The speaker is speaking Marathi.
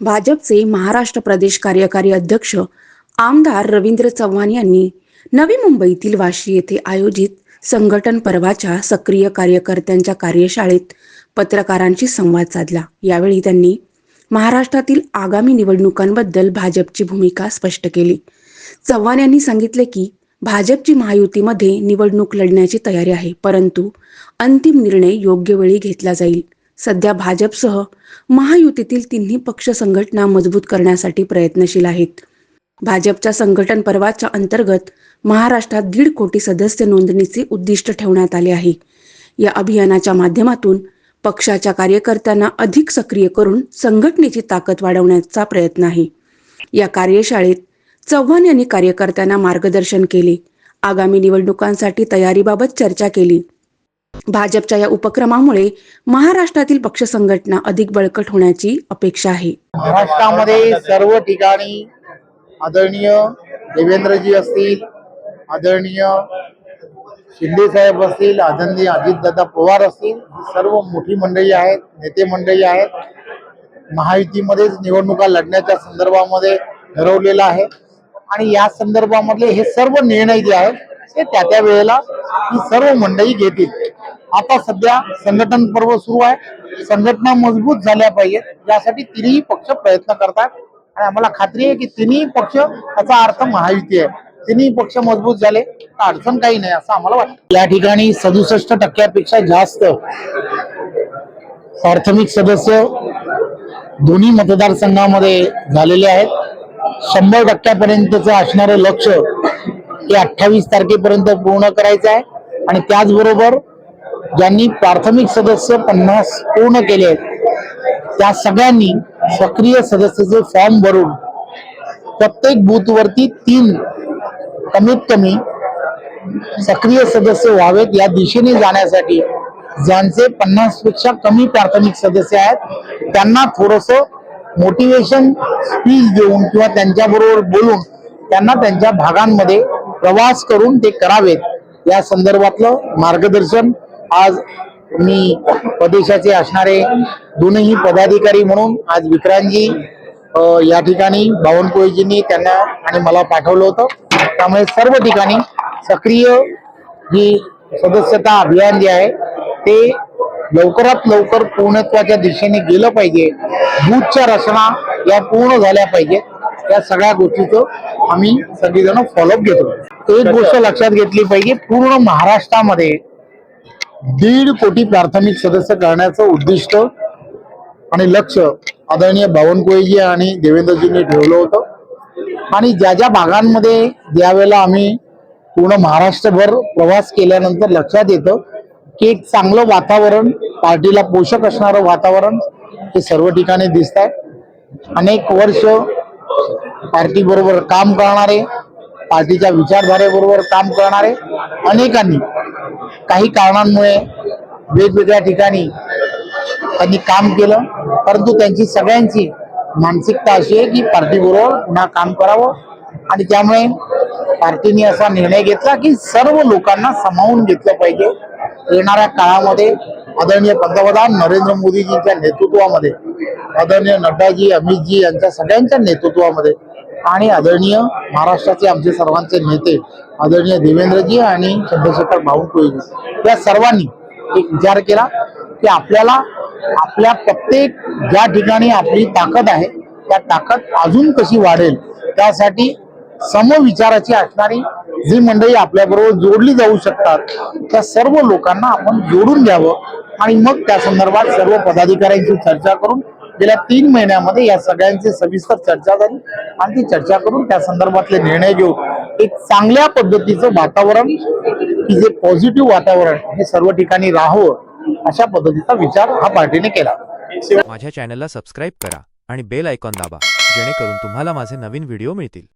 भाजपचे महाराष्ट्र प्रदेश कार्यकारी अध्यक्ष आमदार रवींद्र चव्हाण यांनी नवी मुंबईतील वाशी येथे आयोजित संघटन पर्वाच्या सक्रिय कार्यकर्त्यांच्या कार्यशाळेत पत्रकारांशी संवाद साधला. यावेळी त्यांनी महाराष्ट्रातील आगामी निवडणुकांबद्दल भाजपची भूमिका स्पष्ट केली. चव्हाण यांनी सांगितले की भाजपची महायुतीमध्ये निवडणूक लढण्याची तयारी आहे परंतु अंतिम निर्णय योग्य वेळी घेतला जाईल. सध्या भाजपसह महायुतीतील तिन्ही पक्ष संघटना मजबूत करण्यासाठी प्रयत्नशील आहेत. भाजपच्या संघटन पर्वाच्या अंतर्गत महाराष्ट्रात दीड कोटी सदस्य नोंदणीचे उद्दिष्ट ठेवण्यात आले आहे. या अभियानाच्या माध्यमातून पक्षाच्या कार्यकर्त्यांना अधिक सक्रिय करून संघटनेची ताकद वाढवण्याचा प्रयत्न आहे. या कार्यशाळेत चव्हाण यांनी कार्यकर्त्यांना मार्गदर्शन केले. आगामी निवडणुकांसाठी तयारीबाबत चर्चा केली. भाजपच्या या उपक्रमामुळे महाराष्ट्रातील पक्ष संघटना अधिक बळकट होण्याची अपेक्षा आहे. महाराष्ट्रामध्ये सर्व ठिकाणी आदरणीय देवेंद्रजी असतील आदरणीय शिंदे साहेब असतील आदरणीय अजितदादा पवार असतील ही सर्व मोठी मंडळी आहेत नेते मंडळी आहेत. महायुतीमध्येच निवडणुका लढण्याच्या संदर्भामध्ये ठरवलेलं आहे. आणि या संदर्भामधले हे सर्व निर्णय जे आहेत ते त्या त्या वेळेला ही सर्व मंडळी घेतील. आता सध्या संघटन पर्व सुरू आहे. संघटना मजबूत झाल्या पाहिजेत. यासाठी तिन्ही पक्ष प्रयत्न करतात. आणि आम्हाला खात्री आहे की तिन्ही पक्ष याचा अर्थ महायुती आहे. तिन्ही पक्ष मजबूत झाले. तर अडचण काही नाही असं आम्हाला वाटतं. या ठिकाणी सदुसष्ट टक्क्यापेक्षा जास्त प्राथमिक सदस्य दोन्ही मतदारसंघामध्ये झालेले आहेत. शंभर टक्क्यापर्यंतचं असणारं लक्ष हे अठ्ठावीस तारखेपर्यंत पूर्ण करायचं आहे. आणि त्याचबरोबर ज्यांनी प्राथमिक सदस्य पन्नास पूर्ण केले आहेत त्या सगळ्यांनी सक्रिय सदस्याचे फॉर्म भरून प्रत्येक बूथवरती तीन कमीत कमी सक्रिय सदस्य व्हावेत या दिशेने जाण्यासाठी. ज्यांचे पन्नासपेक्षा कमी प्राथमिक सदस्य आहेत त्यांना थोडस मोटिवेशन स्पीच देऊन किंवा त्यांच्याबरोबर बोलून त्यांना त्यांच्या भागांमध्ये प्रवास करून ते करावेत. या संदर्भातलं मार्गदर्शन आज मी प्रदेशाचे असणारे दोनही पदाधिकारी म्हणून आज विक्रांतजी या ठिकाणी बावनकुळेजींनी त्यांना आणि मला पाठवलं होतं. त्यामुळे सर्व ठिकाणी सक्रिय ही सदस्यता अभियान जे आहे ते लवकरात लवकर पूर्णत्वाच्या दिशेने गेलं पाहिजे. बूथच्या रचना या पूर्ण झाल्या पाहिजेत. या सगळ्या गोष्टीचं आम्ही सगळीजण फॉलोअप घेतो. एक गोष्ट लक्षात घेतली पाहिजे पूर्ण महाराष्ट्रामध्ये दीड कोटी प्राथमिक सदस्य करण्याचं उद्दिष्ट आणि लक्ष आदरणीय बावनकुळेजी आणि देवेंद्रजींनी ठेवलं होतं. आणि ज्या ज्या भागांमध्ये ज्यावेळेला आम्ही पूर्ण महाराष्ट्रभर प्रवास केल्यानंतर लक्षात येतं की एक चांगलं वातावरण पार्टीला पोषक असणारं वातावरण हे सर्व ठिकाणी दिसत आहे अनेक वर्ष पार्टीबरोबर काम करणारे पार्टीच्या विचारधारेबरोबर काम करणारे अनेकांनी काही कारणांमुळे वेगवेगळ्या ठिकाणी त्यांनी काम केलं. परंतु त्यांची सगळ्यांची मानसिकता अशी आहे की पार्टी बरोबर पुन्हा काम करावं. आणि त्यामुळे पार्टीने असा निर्णय घेतला की सर्व लोकांना सामावून घेतलं पाहिजे. येणाऱ्या काळामध्ये आदरणीय पंतप्रधान नरेंद्र मोदीजींच्या नेतृत्वामध्ये आदरणीय नड्डाजी अमितजी यांच्या सगळ्यांच्या नेतृत्वामध्ये आणि आदरणीय महाराष्ट्राचे आमचे सर्वांचे नेते आदरणीय देवेंद्रजी आणि चंद्रशेखर बावनकुळेजी या सर्वांनी एक विचार केला की आपल्याला आपल्या प्रत्येक ज्या ठिकाणी आपली ताकद आहे त्या ताकद अजून कशी वाढेल त्यासाठी समविचाराची असणारी जी मंडळी आपल्याबरोबर जोडली जाऊ शकतात त्या सर्व लोकांना आपण जोडून घ्यावं आणि मग त्या संदर्भात सर्व पदाधिकाऱ्यांची चर्चा करून गेल्या तीन महिन्यामध्ये या सगळ्यांची सविस्तर चर्चा झाली आणि ती चर्चा करून त्या संदर्भातले निर्णय घेऊन एक चांगल्या पद्धतीचं वातावरण की जे पॉझिटिव्ह वातावरण हे सर्व ठिकाणी राहो अशा पद्धतीचा विचार हा पार्टीने केला. माझ्या चॅनलला सबस्क्राईब करा आणि बेल आयकॉन दाबा जेणेकरून तुम्हाला माझे नवीन व्हिडिओ मिळतील.